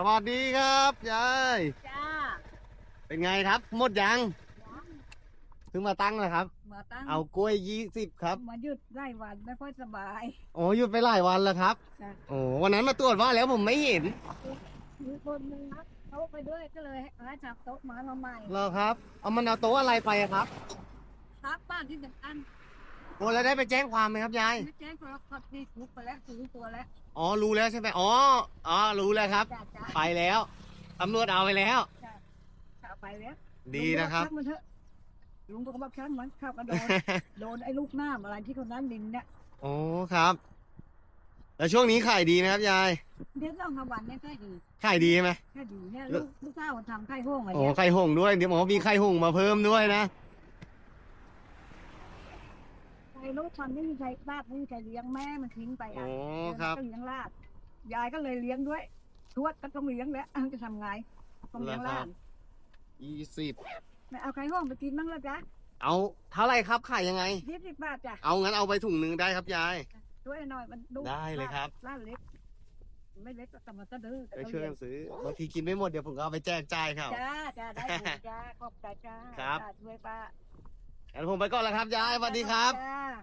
สวัสดีครับยายจ้าเป็นไงครับ หมดยังเพิ่งมาตั้งนะครับ มาตั้งเอากล้วยยี่สิบครับ มาหยุดไล่วันไม่ค่อยสบายโอ้หยุดไปหลายวันแล้วครับจ้ะโอ้วันนั้นมาตรวจว่าแล้วผมไม่เห็นมีคนนึงนะเขาไปด้วยก็เลยให้จับโต๊ะมามาใหม่เหรอครับ เอามันเอาโต๊ะอะไรไปอะครับครับบ้านที่หนึ่งอัน โอ้แล้วได้ไปแจ้งความไหมครับยาย ไม่แจ้งความขับดีทุกไปแล้วซื้อตัวแล้วอ๋อรู้แล้วใช่ไหมอ๋ออ๋อรู้แล้วครับ จ้าจ้าไปแล้วตำรวจเอาไปแล้วจ้าไปแล้วดีนะครับ ลุงก็อกช่างมันเถอะลุงก็บอกช่างมันเข้าก็โดน โดนไอ้ลูกหน้าอะไรที่คนนั้นดินเนี่ยโอ้ครับ แล้วช่วงนี้ขายดีไหมครับยายเดี๋ยวต้องทำวันเนี่ยแค่ดีขายดีไหมแค่ดีเนี่ยลูกลูกสาวทำไข่ห้องอะไรโอ้เนี่ยไข่หงส์ด้วยเดี๋ยวหมอมีไข่หงส์มาเพิ่มด้วยนะ ไข่ลูกมันไม่มีใครบ้านไม่มีใครเลี้ยงแม่มันทิ้งไปโอ้อะครับ ก็เลี้ยงลาดยายก็เลยเลี้ยงด้วยทวดก็ต้องเลี้ยงแล้วอ้าวจะทำไงต้องเลี้ยงลาดยี่สิบไม่เอาไข่ห้องไปกินบ้างละจ๊ะเอาเท่าไหรครับขายยังไง ยี่สิบบาทจ้ะเอางั้นเอาไปถุงหนึ่งได้ครับยาย ช่วยหน่อยมันดูได้เลยครับ ลาดเล็ก ไม่เล็กก็แต่มันก็ดื้อแต่ไปก็ช่วยเลี้ยกังนซื้อบางทีกินไม่หมดเดี๋ยวผมก็เอาไปแจกจ่ายเขา จ้าจ้าได้ผลจ้าขอบใจจ้าครับ จ้าช่วยป้า งั้นผมไปก่อนแล้วครับยายสวัสดีครับ จ้า